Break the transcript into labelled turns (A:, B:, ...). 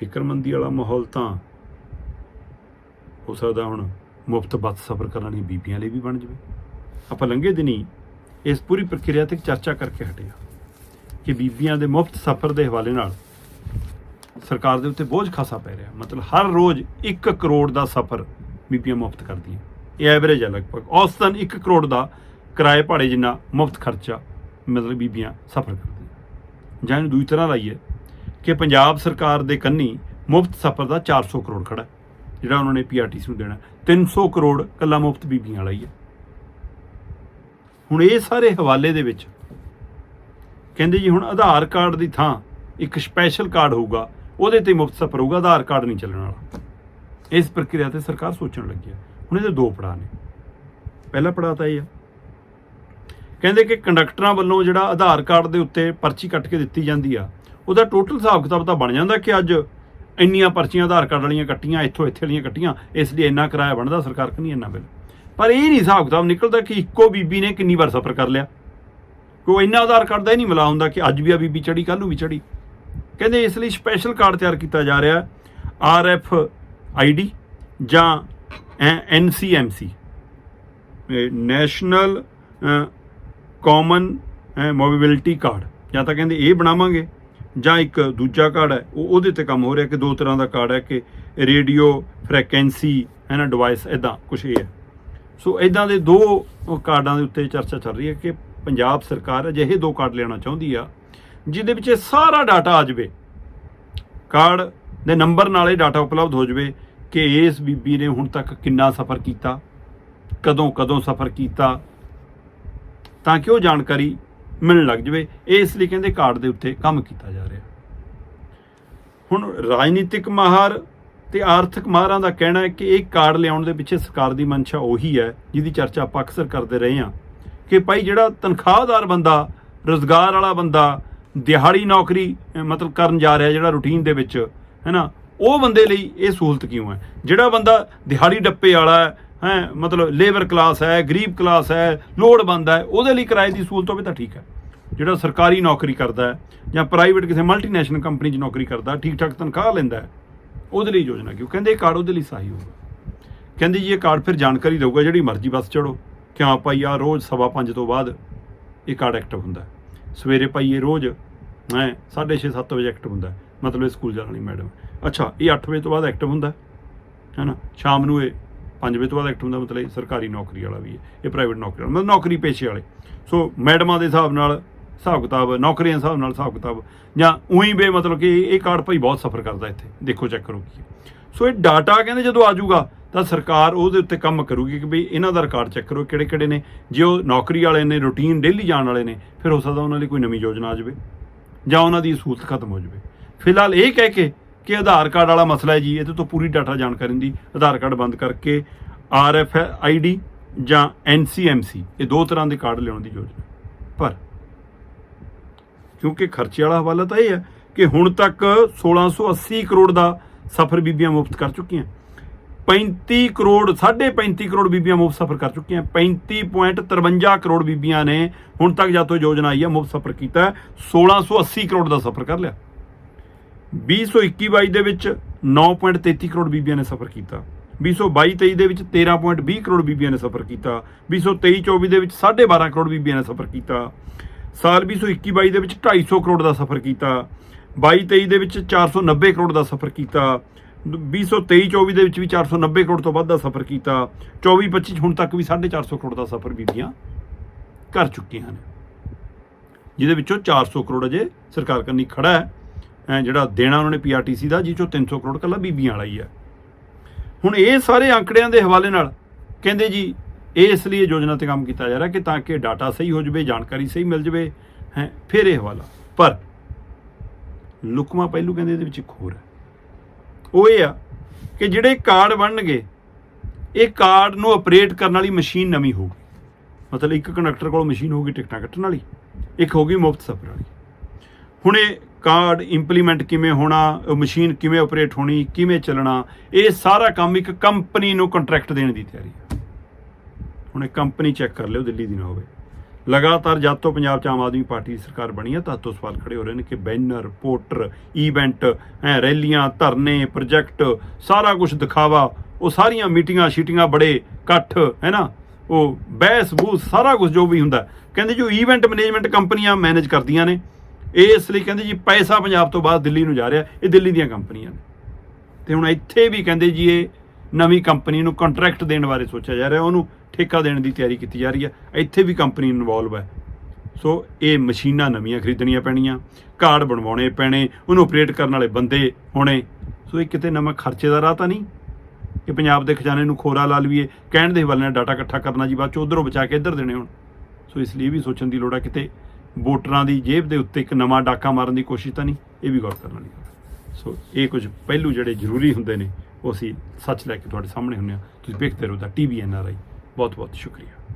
A: ਫਿਕਰਮੰਦੀ ਵਾਲਾ ਮਾਹੌਲ ਤਾਂ ਹੋ ਸਕਦਾ ਹੁਣ ਮੁਫਤ ਬੱਸ ਸਫ਼ਰ ਕਰਨ ਵਾਲੀਆਂ ਬੀਬੀਆਂ ਲਈ ਵੀ ਬਣ ਜਾਵੇ। ਆਪਾਂ ਲੰਘੇ ਦਿਨੀ ਇਸ ਪੂਰੀ ਪ੍ਰਕਿਰਿਆ ਤੇ ਚਰਚਾ ਕਰਕੇ ਹਟਿਆ ਕਿ ਬੀਬੀਆਂ ਦੇ ਮੁਫਤ ਸਫ਼ਰ ਦੇ ਹਵਾਲੇ ਨਾਲ ਸਰਕਾਰ ਦੇ ਉੱਤੇ ਬੋਝ ਖਾਸਾ ਪੈ ਰਿਹਾ। ਮਤਲਬ ਹਰ ਰੋਜ਼ 1 ਕਰੋੜ ਦਾ ਸਫ਼ਰ ਬੀਬੀਆਂ ਮੁਫਤ ਕਰਦੀਆਂ। ਇਹ ਐਵਰੇਜ ਹੈ ਲਗਭਗ। ਔਸਤਨ 1 ਕਰੋੜ ਦਾ ਕਿਰਾਏ ਭਾੜੇ ਜਿੰਨਾ ਮੁਫਤ ਖਰਚਾ ਮਤਲਬ ਬੀਬੀਆਂ ਸਫ਼ਰ ਕਰਦੀਆਂ। ਜਾਂ ਇਹਨੂੰ ਦੂਜੀ ਤਰ੍ਹਾਂ ਲਾਈਏ ਕਿ ਪੰਜਾਬ ਸਰਕਾਰ ਦੇ ਕੰਨੀ ਮੁਫਤ ਸਫ਼ਰ ਦਾ 400 ਕਰੋੜ ਖੜਾ ਜਿਹੜਾ ਉਹਨਾਂ ਨੇ ਪੀਆਰਟੀਸੀ ਨੂੰ ਦੇਣਾ। 300 ਕਰੋੜ ਕੱਲਾ ਮੁਫਤ ਬੀਬੀਆਂ ਵਾਲਾ ਹੀ ਹੈ। ਹੁਣ ਇਹ ਸਾਰੇ ਹਵਾਲੇ ਦੇ ਵਿੱਚ ਕਹਿੰਦੇ ਜੀ ਹੁਣ ਆਧਾਰ ਕਾਰਡ ਦੀ ਥਾਂ ਇੱਕ ਸਪੈਸ਼ਲ ਕਾਰਡ ਹੋਊਗਾ, ਉਹਦੇ ਤੇ ਮੁਫਤ ਸਫ਼ਰ ਹੋਊਗਾ, ਆਧਾਰ ਕਾਰਡ ਨਹੀਂ ਚੱਲਣ ਵਾਲਾ। ਇਸ ਪ੍ਰਕਿਰਿਆ ਤੇ ਸਰਕਾਰ ਸੋਚਣ ਲੱਗੀ ਹੈ। ਹੁਣ ਇਹਦੇ ਦੋ ਪੜਾਅ ਨੇ। ਪਹਿਲਾ ਪੜਾਅ ਤਾਂ ਇਹ ਆ ਕਹਿੰਦੇ ਕਿ ਕੰਡਕਟਰਾਂ ਵੱਲੋਂ ਜਿਹੜਾ ਆਧਾਰ ਕਾਰਡ ਦੇ ਉੱਤੇ ਪਰਚੀ ਕੱਟ ਕੇ ਦਿੱਤੀ ਜਾਂਦੀ ਆ ਉਹਦਾ ਟੋਟਲ ਹਿਸਾਬ ਕਿਤਾਬ ਤਾਂ ਬਣ ਜਾਂਦਾ ਕਿ ਅੱਜ ਇੰਨੀਆਂ ਪਰਚੀਆਂ ਆਧਾਰ ਕਾਰਡ ਵਾਲੀਆਂ ਕੱਟੀਆਂ, ਇੱਥੋਂ ਇੱਥੇ ਵਾਲੀਆਂ ਕੱਟੀਆਂ, ਇਸ ਲਈ ਇੰਨਾ ਕਿਰਾਇਆ ਬਣਦਾ, ਸਰਕਾਰ ਕਿ ਇੰਨਾ ਬਿੱਲ। ਪਰ ਇਹ ਨਹੀਂ ਹਿਸਾਬ ਕਿਤਾਬ ਨਿਕਲਦਾ ਕਿ ਇੱਕੋ ਬੀਬੀ ਨੇ ਕਿੰਨੀ ਵਾਰ ਸਫ਼ਰ ਕਰ ਲਿਆ। ਕੋਈ ਇੰਨਾ ਆਧਾਰ ਕਾਰਡ ਦਾ ਹੀ ਨਹੀਂ ਮਿਲਾ ਹੁੰਦਾ ਕਿ ਅੱਜ ਵੀ ਆ ਬੀਬੀ ਚੜੀ ਕੱਲ ਨੂੰ ਵੀ ਚੜੀ ਕਹਿੰਦੇ ਇਸ ਲਈ ਸਪੈਸ਼ਲ ਕਾਰਡ ਤਿਆਰ ਕੀਤਾ ਜਾ ਰਿਹਾ ਆਰ ਐਫ ਆਈਡੀ ਜਾਂ N C M C national common mobility card ਜਾਂ ਤਾਂ ਕਹਿੰਦੇ ਇਹ ਬਣਾਵਾਂਗੇ। ਜਾਂ ਇੱਕ ਦੂਜਾ ਕਾਰਡ ਹੈ, ਉਹ ਉਹਦੇ ਤੇ ਕੰਮ ਹੋ ਰਿਹਾ ਕਿ ਦੋ ਤਰ੍ਹਾਂ ਦਾ ਕਾਰਡ ਹੈ ਕਿ ਰੇਡੀਓ ਫ੍ਰੀਕੁਐਂਸੀ ਹੈ ਨਾ ਡਿਵਾਈਸ ਇਦਾਂ ਕੁਝ ਇਹ ਹੈ। ਸੋ ਇਦਾਂ ਦੇ ਦੋ ਕਾਰਡਾਂ ਦੇ ਉੱਤੇ ਚਰਚਾ ਚੱਲ ਰਹੀ ਹੈ ਕਿ ਪੰਜਾਬ ਸਰਕਾਰ ਅਜਿਹੇ ਦੋ ਕਾਰਡ ਲੈਣਾ ਚਾਹੁੰਦੀ ਆ, ਜਿਹਦੇ ਵਿੱਚ ਇਹ ਸਾਰਾ ਡਾਟਾ ਆ ਜਾਵੇ। ਕਾਰਡ ਦੇ ਨੰਬਰ ਨਾਲ ਇਹ ਡਾਟਾ ਉਪਲਬਧ ਹੋ ਜਾਵੇ ਕਿ ਇਸ ਬੀਬੀ ਨੇ ਹੁਣ ਤੱਕ ਕਿੰਨਾ ਸਫ਼ਰ ਕੀਤਾ ਕਦੋਂ ਕਦੋਂ ਸਫ਼ਰ ਕੀਤਾ, ਤਾਂ ਕਿ ਉਹ ਜਾਣਕਾਰੀ ਮਿਲਣ ਲੱਗ ਜਾਵੇ, ਇਹ ਇਸ ਲਈ ਕਹਿੰਦੇ ਕਾਰਡ ਦੇ ਉੱਤੇ ਕੰਮ ਕੀਤਾ ਜਾ ਰਿਹਾ। ਹੁਣ ਰਾਜਨੀਤਿਕ ਮਾਹਰ ਤੇ ਆਰਥਿਕ ਮਾਹਰਾਂ ਦਾ ਕਹਿਣਾ ਹੈ ਕਿ ਇਹ ਕਾਰਡ ਲਿਆਉਣ ਦੇ ਪਿੱਛੇ ਸਰਕਾਰ ਦੀ ਮਨਸ਼ਾ ਉਹੀ ਹੈ, ਜਿਹਦੀ ਚਰਚਾ ਆਪਾਂ ਅਕਸਰ ਕਰਦੇ ਰਹੇ ਹਾਂ ਕਿ ਭਾਈ ਜਿਹੜਾ ਤਨਖਾਹਦਾਰ ਬੰਦਾ, ਰੋਜ਼ਗਾਰ ਵਾਲਾ ਬੰਦਾ, ਦਿਹਾੜੀ ਨੌਕਰੀ ਮਤਲਬ ਕਰਨ ਜਾ ਰਿਹਾ ਜਿਹੜਾ ਰੂਟੀਨ ਦੇ ਵਿੱਚ ਹੈ ਨਾ ਉਹ ਬੰਦੇ ਲਈ ਇਹ ਸਹੂਲਤ ਕਿਉਂ ਹੈ? ਜਿਹੜਾ ਬੰਦਾ ਦਿਹਾੜੀ ਡੱਪੇ ਵਾਲਾ ਹੈ, ਮਤਲਬ ਲੇਬਰ ਕਲਾਸ ਹੈ, ਗਰੀਬ ਕਲਾਸ ਹੈ, ਲੋੜਵੰਦ ਹੈ, ਉਹਦੇ ਲਈ ਕਿਰਾਏ ਦੀ ਸਹੂਲਤ ਹੋਵੇ ਤਾਂ ਠੀਕ ਹੈ। ਜਿਹੜਾ ਸਰਕਾਰੀ ਨੌਕਰੀ ਕਰਦਾ ਹੈ ਜਾਂ ਪ੍ਰਾਈਵੇਟ ਕਿਸੇ ਮਲਟੀਨੈਸ਼ਨਲ ਕੰਪਨੀ 'ਚ ਨੌਕਰੀ ਕਰਦਾ ਠੀਕ ਠਾਕ ਤਨਖਾਹ ਲੈਂਦਾ ਹੈ, ਉਹਦੇ ਲਈ ਯੋਜਨਾ ਕਿਉਂ? ਕਹਿੰਦੇ ਇਹ ਕਾਰਡ ਉਹਦੇ ਲਈ ਸਹੀ ਹੋਊਗਾ। ਕਹਿੰਦੇ ਜੀ ਇਹ ਕਾਰਡ ਫਿਰ ਜਾਣਕਾਰੀ ਦੇਊਗਾ, ਜਿਹੜੀ ਮਰਜ਼ੀ ਬੱਸ ਚੜੋ ਕਿਉਂ ਭਾਈ? ਆ ਰੋਜ਼ ਸਵਾ ਪੰਜ ਤੋਂ ਬਾਅਦ ਇਹ ਕਾਰਡ ਐਕਟਿਵ ਹੁੰਦਾ ਸਵੇਰੇ ਭਾਈ ਇਹ ਰੋਜ਼, ਹੈ 6:30 7 ਵਜੇ ਐਕਟਿਵ ਹੁੰਦਾ ਮਤਲਬ ਇਹ ਸਕੂਲ ਜਾਣ ਵਾਲੀ ਮੈਡਮ ਅੱਛਾ, ਇਹ 8 ਵਜੇ ਤੋਂ ਬਾਅਦ ਐਕਟਿਵ ਹੁੰਦਾ ਹੈ ਨਾ? ਸ਼ਾਮ ਨੂੰ ਇਹ 5 ਵਜੇ ਤੋਂ ਬਾਅਦ ਐਕਟਿਵ ਹੁੰਦਾ, ਮਤਲਬ ਸਰਕਾਰੀ ਨੌਕਰੀ ਵਾਲਾ ਵੀ ਹੈ, ਇਹ ਪ੍ਰਾਈਵੇਟ ਨੌਕਰੀ ਵਾਲਾ, ਮਤਲਬ ਨੌਕਰੀ ਪੇਸ਼ੇ ਵਾਲੇ। ਸੋ ਮੈਡਮਾਂ ਦੇ ਹਿਸਾਬ ਨਾਲ ਹਿਸਾਬ ਕਿਤਾਬ, ਨੌਕਰੀਆਂ ਦੇ ਹਿਸਾਬ ਨਾਲ ਹਿਸਾਬ ਕਿਤਾਬ, ਜਾਂ ਉਹੀ ਬੇ ਮਤਲਬ ਕਿ ਇਹ ਕਾਰਡ ਭਾਈ ਬਹੁਤ ਸਫਰ ਕਰਦਾ ਇੱਥੇ, ਦੇਖੋ ਚੈੱਕ ਕਰੋ ਕੀ ਹੈ। ਸੋ ਇਹ ਡਾਟਾ ਕਹਿੰਦੇ ਜਦੋਂ ਆ ਜਾਊਗਾ ਤਾਂ ਸਰਕਾਰ ਉਹਦੇ ਉੱਤੇ ਕੰਮ ਕਰੂਗੀ ਕਿ ਬਈ ਇਹਨਾਂ ਦਾ ਰਿਕਾਰਡ ਚੈੱਕ ਕਰੋ ਕਿਹੜੇ ਕਿਹੜੇ ਨੇ। ਜੇ ਉਹ ਨੌਕਰੀ ਵਾਲੇ ਨੇ ਰੂਟੀਨ ਡੇਲੀ ਜਾਣ ਵਾਲੇ ਨੇ, ਫਿਰ ਹੋ ਸਕਦਾ ਉਹਨਾਂ ਲਈ ਕੋਈ ਨਵੀਂ ਯੋਜਨਾ ਆ ਜਾਵੇ, ਜਾਂ ਉਹਨਾਂ ਦੀ ਸਹੂਲਤ ਖਤਮ ਹੋ ਜਾਵੇ। ਫਿਲਹਾਲ ਇਹ ਕਹਿ ਕੇ ਕਿ ਆਧਾਰ ਕਾਰਡ ਵਾਲਾ ਮਸਲਾ ਹੈ ਜੀ ਇਹਦੇ ਤੋਂ ਪੂਰੀ ਡਾਟਾ ਜਾਣਕਾਰੀ ਦੀ ਆਧਾਰ ਕਾਰਡ ਬੰਦ ਕਰਕੇ ਆਰ ਐਫ ਆਈਡੀ ਜਾਂ ਐਨਸੀਐਮਸੀ ਇਹ ਦੋ ਤਰ੍ਹਾਂ ਦੇ ਕਾਰਡ ਲਿਆਉਣ ਦੀ ਯੋਜਨਾ। ਪਰ ਕਿਉਂਕਿ ਖਰਚੇ ਵਾਲਾ ਹਵਾਲਾ ਤਾਂ ਇਹ ਹੈ ਕਿ ਹੁਣ ਤੱਕ 1680 ਕਰੋੜ ਦਾ ਸਫ਼ਰ ਬੀਬੀਆਂ ਮੁਫਤ ਕਰ ਚੁੱਕੀਆਂ। 35 ਕਰੋੜ 35 ਕਰੋੜ ਬੀਬੀਆਂ ਮੁਫਤ ਸਫ਼ਰ ਕਰ ਚੁੱਕੀਆਂ। 35.53 ਕਰੋੜ ਬੀਬੀਆਂ ਨੇ ਹੁਣ ਤੱਕ ਜਾਂ ਤੋਂ ਯੋਜਨਾ ਆਈ ਹੈ ਮੁਫਤ ਸਫ਼ਰ ਕੀਤਾ। ਹੈ, 1680 ਕਰੋੜ ਦਾ ਸਫ਼ਰ ਕਰ ਲਿਆ। 2021-22 ਦੇ ਵਿੱਚ 9.33 ਕਰੋੜ ਬੀਬੀਆਂ ਨੇ ਸਫ਼ਰ ਕੀਤਾ। 2022-23 ਦੇ ਵਿੱਚ 13.20 ਕਰੋੜ ਬੀਬੀਆਂ ਨੇ ਸਫ਼ਰ ਕੀਤਾ। 2023-24 ਦੇ ਵਿੱਚ 12.5 ਕਰੋੜ ਬੀਬੀਆਂ ਨੇ ਸਫ਼ਰ ਕੀਤਾ। ਸਾਲ 2021-22 ਦੇ ਵਿੱਚ 250 ਕਰੋੜ ਦਾ ਸਫ਼ਰ ਕੀਤਾ। 22-23 ਦੇ ਵਿੱਚ 490 ਕਰੋੜ ਦਾ ਸਫ਼ਰ ਕੀਤਾ। 2023-24 ਦੇ ਵਿੱਚ ਵੀ 490 ਕਰੋੜ ਤੋਂ ਵੱਧ ਦਾ ਸਫ਼ਰ ਕੀਤਾ। 24-25 ਹੁਣ ਤੱਕ ਵੀ 450 ਕਰੋੜ ਦਾ ਸਫ਼ਰ ਬੀਬੀਆਂ ਕਰ ਚੁੱਕੀਆਂ ਨੇ। ਜਿਹਦੇ ਵਿੱਚੋਂ 400 ਕਰੋੜ ਅਜੇ ਸਰਕਾਰ ਕਰਨੀ ਖੜਾ ਹੈ। ਜਿਹੜਾ ਦੇਣਾ ਉਹਨਾਂ ਨੇ ਪੀਆਰਟੀਸੀ ਦਾ ਜਿਹ ਚੋਂ 300 ਕਰੋੜ ਕੱਲਾ ਬੀਬੀਆਂ ਵਾਲਾ ਹੀ ਹੈ ਹੁਣ ਇਹ ਸਾਰੇ ਅੰਕੜਿਆਂ ਦੇ ਹਵਾਲੇ ਨਾਲ ਕਹਿੰਦੇ ਜੀ, ਇਹ ਇਸ ਲਈ ਯੋਜਨਾ ਤੇ ਕੰਮ ਕੀਤਾ ਜਾ ਰਿਹਾ ਕਿ ਤਾਂ ਕਿ ਡਾਟਾ ਸਹੀ ਹੋ ਜਾਵੇ, ਜਾਣਕਾਰੀ ਸਹੀ ਮਿਲ ਜਾਵੇ, ਹੈ, ਫਿਰ ਇਹ ਹਵਾਲਾ। ਪਰ ਲੁਕਮਾ ਪਹਿਲੂ ਕਹਿੰਦੇ ਇਹਦੇ ਵਿੱਚ ਇੱਕ ਹੋਰ ਹੈ। ਉਹ ਇਹ ਆ ਕਿ ਜਿਹੜੇ ਕਾਰਡ ਬਣਨਗੇ, ਇਹ ਕਾਰਡ ਨੂੰ ਆਪਰੇਟ ਕਰਨ ਵਾਲੀ ਮਸ਼ੀਨ ਨਵੀਂ ਹੋਊਗੀ। ਮਤਲਬ ਇੱਕ ਕੰਡਕਟਰ ਕੋਲ ਮਸ਼ੀਨ ਹੋਊਗੀ ਟਿਕਟਾਂ ਕੱਟਣ ਵਾਲੀ, ਇੱਕ ਹੋਊਗੀ ਮੁਫਤ ਸਫ਼ਰ ਵਾਲੀ। ਹੁਣ ਇਹ ਕਾਰਡ ਇੰਪਲੀਮੈਂਟ ਕਿਵੇਂ ਹੋਣਾ ਮਸ਼ੀਨ ਕਿਵੇਂ ਆਪਰੇਟ ਹੋਣੀ, ਕਿਵੇਂ ਚੱਲਣਾ, ਇਹ ਸਾਰਾ ਕੰਮ ਇੱਕ ਕੰਪਨੀ ਨੂੰ ਕੰਟਰੈਕਟ ਦੇਣ ਦੀ ਤਿਆਰੀ ਹੈ। ਹੁਣ ਇਹ ਕੰਪਨੀ ਚੈੱਕ ਕਰ ਲਿਓ, ਦਿੱਲੀ ਦੀ ਨਾ ਹੋਵੇ। ਲਗਾਤਾਰ ਜਦ ਤੋਂ ਪੰਜਾਬ ਚ ਆਮ ਆਦਮੀ ਪਾਰਟੀ ਦੀ ਸਰਕਾਰ ਬਣੀ ਹੈ, ਤਦ ਤੋਂ ਸਵਾਲ ਖੜੇ ਹੋ ਰਹੇ ਨੇ ਕਿ ਬੈਨਰ ਪੋਟਰ ਇਵੈਂਟ ਐ ਰੈਲੀਆਂ, ਧਰਨੇ ਪ੍ਰੋਜੈਕਟ ਸਾਰਾ ਕੁਝ ਦਿਖਾਵਾ, ਉਹ ਸਾਰੀਆਂ ਮੀਟਿੰਗਾਂ, ਸ਼ੀਟਿੰਗਾਂ ਬੜੇ ਇਕੱਠ, ਹੈ ਨਾ? ਉਹ ਬਹਿਸ ਬੂਸ ਸਾਰਾ ਕੁਝ ਜੋ ਵੀ ਹੁੰਦਾ। ਕਹਿੰਦੇ ਜੋ ਇਵੈਂਟ ਮੈਨੇਜਮੈਂਟ ਕੰਪਨੀਆਂ ਮੈਨੇਜ ਕਰਦੀਆਂ ਨੇ। ਇਹ ਇਸ ਲਈ ਕਹਿੰਦੇ ਜੀ ਪੈਸਾ ਪੰਜਾਬ ਤੋਂ ਬਾਅਦ ਦਿੱਲੀ ਨੂੰ ਜਾ ਰਿਹਾ, ਇਹ ਦਿੱਲੀ ਦੀਆਂ ਕੰਪਨੀਆਂ ਨੇ। ਤੇ ਹੁਣ ਇੱਥੇ ਵੀ ਕਹਿੰਦੇ ਜੀ ਇਹ ਨਵੀਂ ਕੰਪਨੀ ਨੂੰ ਕੰਟਰੈਕਟ ਦੇਣ ਬਾਰੇ ਸੋਚਿਆ ਜਾ ਰਿਹਾ, ਉਹਨੂੰ ਠੇਕਾ ਦੇਣ ਦੀ ਤਿਆਰੀ ਕੀਤੀ ਜਾ ਰਹੀ ਹੈ, ਇੱਥੇ ਵੀ ਕੰਪਨੀ ਇਨਵੋਲਵ ਹੈ। ਸੋ ਇਹ ਮਸ਼ੀਨਾਂ ਨਵੀਆਂ ਖਰੀਦਣੀਆਂ ਪੈਣੀਆਂ, ਕਾਰਡ ਬਣਵਾਉਣੇ ਪੈਣੇ, ਉਹਨੂੰ ਆਪਰੇਟ ਕਰਨ ਵਾਲੇ ਬੰਦੇ ਹੋਣੇ, ਸੋ ਇਹ ਕਿਤੇ ਨਵਾਂ ਖਰਚੇ ਦਾ ਰਾਹ ਤਾਂ ਨਹੀਂ? ਕਿ ਪੰਜਾਬ ਦੇ ਖਜ਼ਾਨੇ ਨੂੰ ਖੋਰਾ ਲਾ ਲਈਏ, ਕਹਿਣ ਦੇ ਵੱਲ ਨੇ ਡਾਟਾ ਇਕੱਠਾ ਕਰਨਾ ਜੀ, ਬਾਅਦ ਚ ਉਧਰੋਂ ਬਚਾ ਕੇ ਇੱਧਰ ਦੇਣੇ ਹੁਣ। ਸੋ ਇਸ ਲਈ ਇਹ ਵੀ ਸੋਚਣ ਦੀ ਲੋੜ ਹੈ ਕਿਤੇ ਵੋਟਰਾਂ ਦੀ ਜੇਬ ਦੇ ਉੱਤੇ ਇੱਕ ਨਵਾਂ ਡਾਕਾ ਮਾਰਨ ਦੀ ਕੋਸ਼ਿਸ਼ ਤਾਂ ਨਹੀਂ, ਇਹ ਵੀ ਗੌਰ ਕਰਨ ਵਾਲੀ ਸੋ ਇਹ ਕੁਝ ਪਹਿਲੂ ਜਿਹੜੇ ਜ਼ਰੂਰੀ ਹੁੰਦੇ ਨੇ, ਉਹ ਅਸੀਂ ਸੱਚ ਲੈ ਕੇ ਤੁਹਾਡੇ ਸਾਹਮਣੇ ਹੁੰਦੇ ਹਾਂ। ਤੁਸੀਂ ਵੇਖਦੇ ਰਹੋ ਦਾ ਟੀਵੀ ਐਨਆਰਆਈ ਬਹੁਤ ਬਹੁਤ ਸ਼ੁਕਰੀਆ।